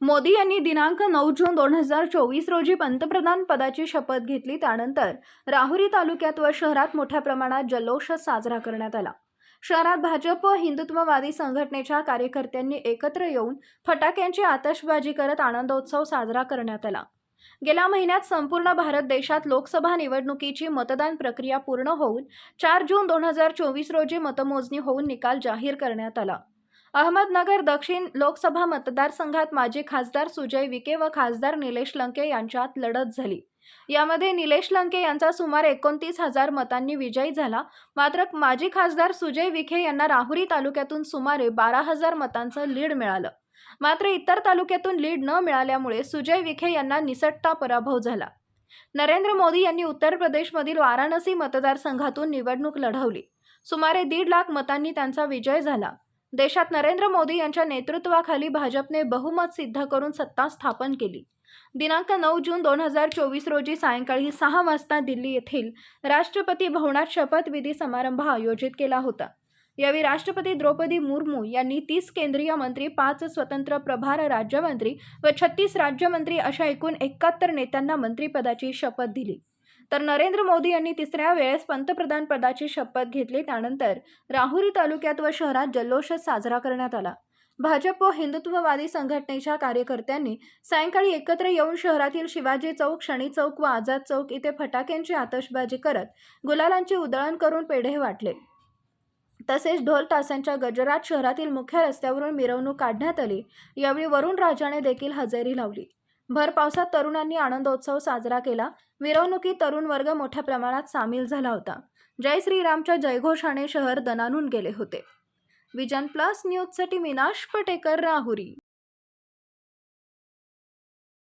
मोदी यांनी दिनांक नऊ जून दोन हजार चोवीस रोजी पंतप्रधान पदाची शपथ घेतली. त्यानंतर राहुरी तालुक्यात व शहरात मोठ्या प्रमाणात जल्लोष साजरा करण्यात आला. शहरात भाजप व हिंदुत्ववादी संघटनेच्या कार्यकर्त्यांनी एकत्र येऊन फटाक्यांची आतषबाजी करत आनंदोत्सव साजरा करण्यात आला. गेल्या महिन्यात संपूर्ण भारत देशात लोकसभा निवडणुकीची मतदान प्रक्रिया पूर्ण होऊन चार जून दोन हजार चोवीस रोजी मतमोजणी होऊन निकाल जाहीर करण्यात आला. अहमदनगर दक्षिण लोकसभा मतदारसंघात माजी खासदार सुजय विखे व खासदार निलेश लंके यांच्यात लढत झाली. यामध्ये निलेश लंके यांचा सुमारे एकोणतीस हजार मतांनी विजयी झाला. मात्र माजी खासदार सुजय विखे यांना राहुरी तालुक्यातून सुमारे बारा हजार मतांचं लीड मिळालं. मात्र इतर तालुक्यातून लीड न मिळाल्यामुळे सुजय विखे यांना निसटता पराभव झाला. नरेंद्र मोदी यांनी उत्तर प्रदेशमधील वाराणसी मतदारसंघातून निवडणूक लढवली. सुमारे दीड लाख मतांनी त्यांचा विजय झाला. देशात नरेंद्र मोदी यांच्या नेतृत्वाखाली भाजपने बहुमत सिद्ध करून सत्ता स्थापन केली. दिनांक नऊ जून दोन हजार चोवीस रोजी सायंकाळी सहा वाजता दिल्ली येथील राष्ट्रपती भवनात शपथविधी समारंभ आयोजित केला होता. यावेळी राष्ट्रपती द्रौपदी मुर्मू यांनी तीस केंद्रीय मंत्री पाच स्वतंत्र प्रभार राज्यमंत्री व छत्तीस राज्यमंत्री अशा एकूण एकाहत्तर नेत्यांना मंत्रिपदाची शपथ दिली. तर नरेंद्र मोदी यांनी तिसऱ्या वेळेस पंतप्रधान पदाची शपथ घेतली. त्यानंतर राहुरी तालुक्यात व शहरात जल्लोष साजरा करण्यात आला. भाजप व हिंदुत्ववादी संघटनेच्या कार्यकर्त्यांनी सायंकाळी एकत्र येऊन शहरातील शिवाजी चौक शनी चौक व आझाद चौक इथे फटाक्यांची आतषबाजी करत गुलालांची उधळण करून पेढे वाटले. तसेच ढोल तासांच्या गजरात शहरातील मुख्य रस्त्यावरून मिरवणूक काढण्यात आली. यावेळी वरुण राजाने देखील हजेरी लावली. भर पावसात तरुणांनी आनंदोत्सव साजरा केला. मिरवणुकीत तरुण वर्ग मोठ्या प्रमाणात सामील झाला होता. जय श्रीरामच्या जयघोषाने शहर दणानून गेले होते. विजन प्लस न्यूजसाठी मीनाश पटेकर राहुरी.